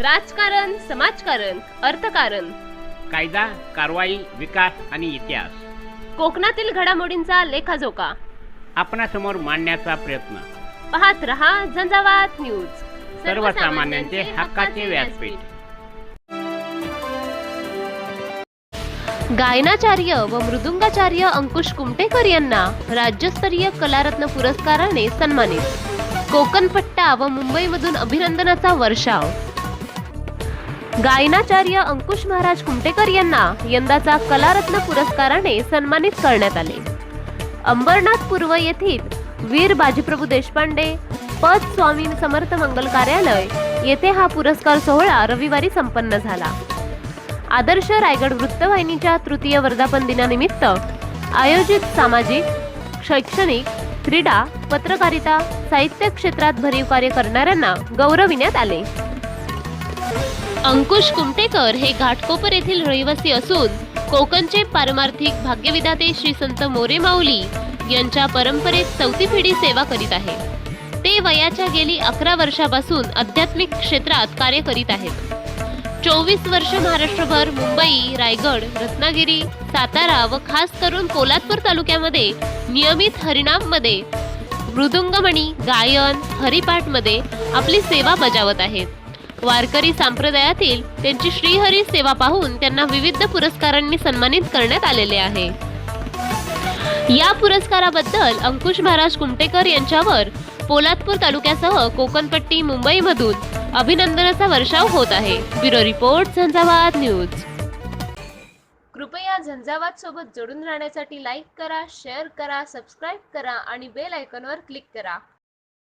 राजकारण समाजकारण अर्थकारण. कायदा कारवाई विकास आणि इतिहास. कोकणातील घडामोडींचा लेखाजोखा. आपणासमोर मांडण्याचा प्रयत्न. पाहत रहा झंझावात न्यूज. सर्वसामान्यांचे हक्काचे व्यासपीठ. गायनाचार्य व मृदुंगाचार्य अंकुश कुमटेकर यांना राज्यस्तरीय कलारत्न पुरस्काराने सन्मानित. कोकणपट्टा व मुंबईमधून अभिनंदनाचा वर्षाव. गायनाचार्य अंकुश महाराज कुमटेकर यांना यंदाचा कलारत्न पुरस्काराने सन्मानित करण्यात आले. अंबरनाथ पूर्व येथील वीर बाजीप्रभू देशपांडे पद स्वामी समर्थ मंगल कार्यालय येथे हा पुरस्कार सोहळा रविवारी संपन्न झाला. आदर्श रायगड वृत्तवाहिनीच्या तृतीय वर्धापन दिनानिमित्त आयोजित सामाजिक शैक्षणिक क्रीडा पत्रकारिता साहित्य क्षेत्रात भरीव कार्य करणाऱ्यांना गौरविण्यात आले. अंकुश कुमटेकर हे घाटकोपर येथील रहिवासी असून कोकणचे पारमार्थिक भाग्यविधाते श्री संत मोरे माऊली यांच्या परंपरेत चौथी पिढी सेवा करीत आहे. ते वयाच्या गेली अकरा वर्षापासून आध्यात्मिक क्षेत्रात कार्य करीत आहेत. चोवीस वर्ष महाराष्ट्रभर मुंबई रायगड रत्नागिरी सातारा व खास करून पोलादपूर तालुक्यामध्ये नियमित हरिणाममध्ये मृदुंगमणी गायन हरिपाठमध्ये आपली सेवा बजावत आहेत. वारकरी संप्रदायातील त्यांची श्रीहरी सेवा पाहून त्यांना विविध पुरस्कारांनी सन्मानित करण्यात आलेले आहे. या पुरस्काराबद्दल अंकुश महाराज कुमटेकर यांच्यावर पोलादपूर तालुक्यासह कोकणपट्टी मुंबईमधून अभिनंदनाचा वर्षाव होत आहे. Bureau report Jhanjhavat news. कृपया झंझावात सोबत जोडून राहण्यासाठी लाईक करा शेअर करा सबस्क्राईब करा आणि बेल आयकॉनवर क्लिक करा.